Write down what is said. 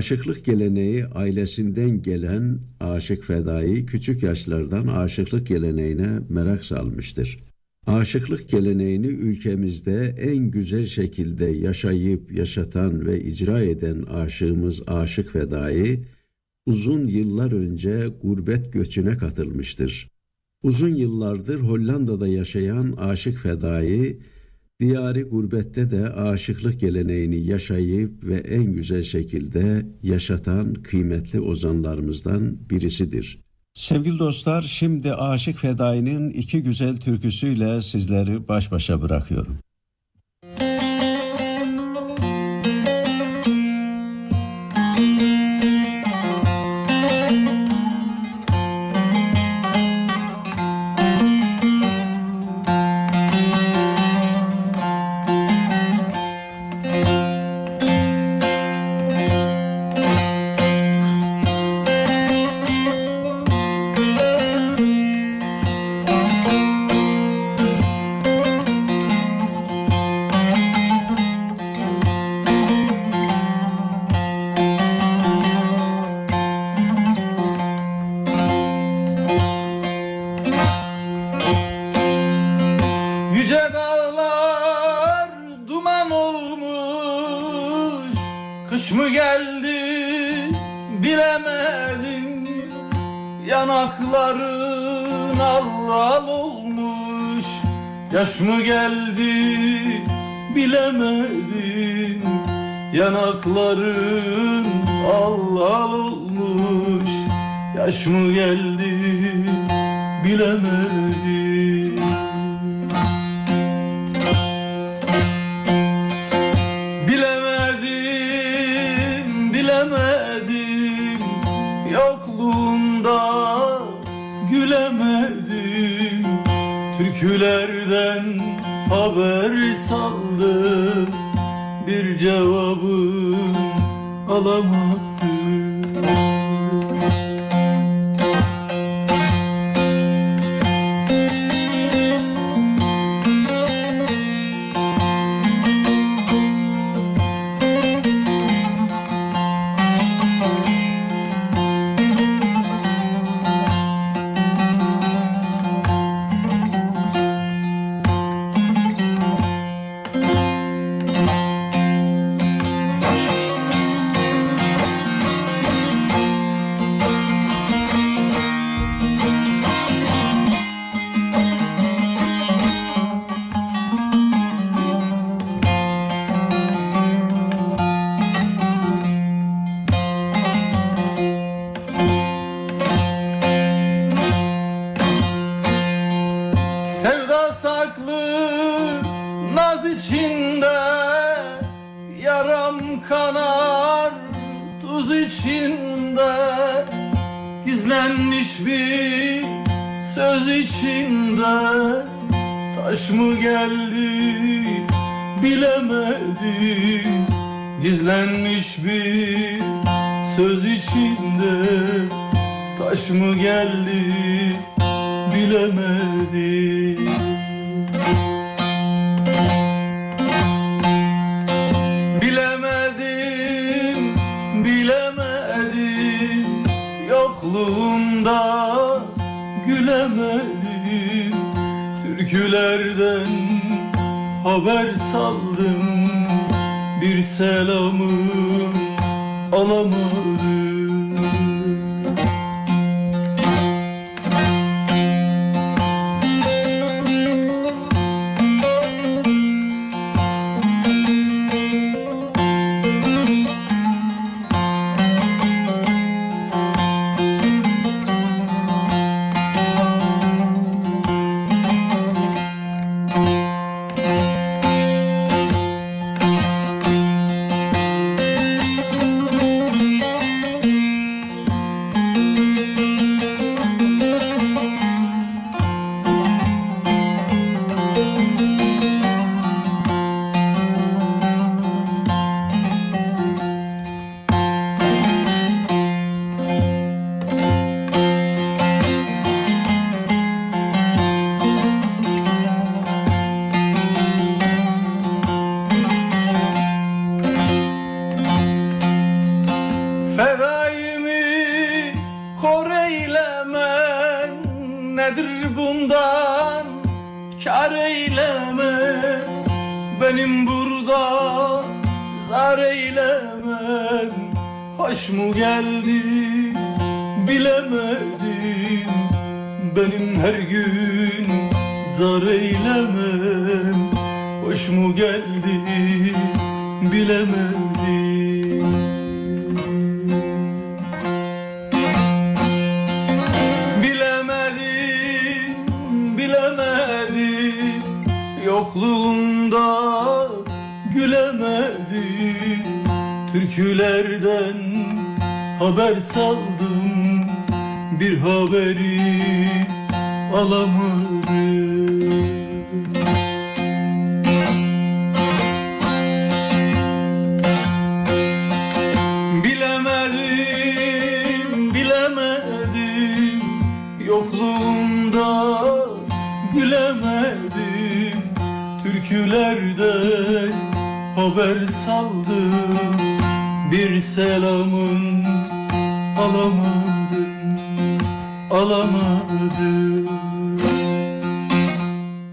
Aşıklık geleneği ailesinden gelen aşık fedai küçük yaşlardan aşıklık geleneğine merak salmıştır. Aşıklık geleneğini ülkemizde en güzel şekilde yaşayıp yaşatan ve icra eden aşığımız Aşık Fedai uzun yıllar önce gurbet göçüne katılmıştır. Uzun yıllardır Hollanda'da yaşayan Aşık Fedai Diyari gurbette de aşıklık geleneğini yaşayıp ve en güzel şekilde yaşatan kıymetli ozanlarımızdan birisidir. Sevgili dostlar, şimdi Aşık Fedai'nin iki güzel türküsüyle sizleri baş başa bırakıyorum. Yüce dağlar duman olmuş Kış mı geldi bilemedim. Yanakların al olmuş Yaş mı geldi bilemedim. Yanakların al olmuş Yaş mı geldi bilemedim Bilemedim, Yokluğunda gülemedim. Türkülerden haber saldım Bir cevabı alamadım kanar tuz içinde Gizlenmiş bir söz içinde. Taş mı geldi bilemedim. Gizlenmiş bir söz içinde Taş mı geldi bilemedim Yokluğunda gülemedim. Türkülerden haber saldım. Bir selamı alamadım Nedir bundan kar eylemen Benim burada zar eylemen Hoş mu geldi bilemedim. Benim her gün zar eylemem. Hoş mu geldi bilemedim Yokluğunda gülemedim. Türkülerden haber saldım. Bir haberi alamadım Türkülerden haber saldım. Bir selamın alamadım Alamadım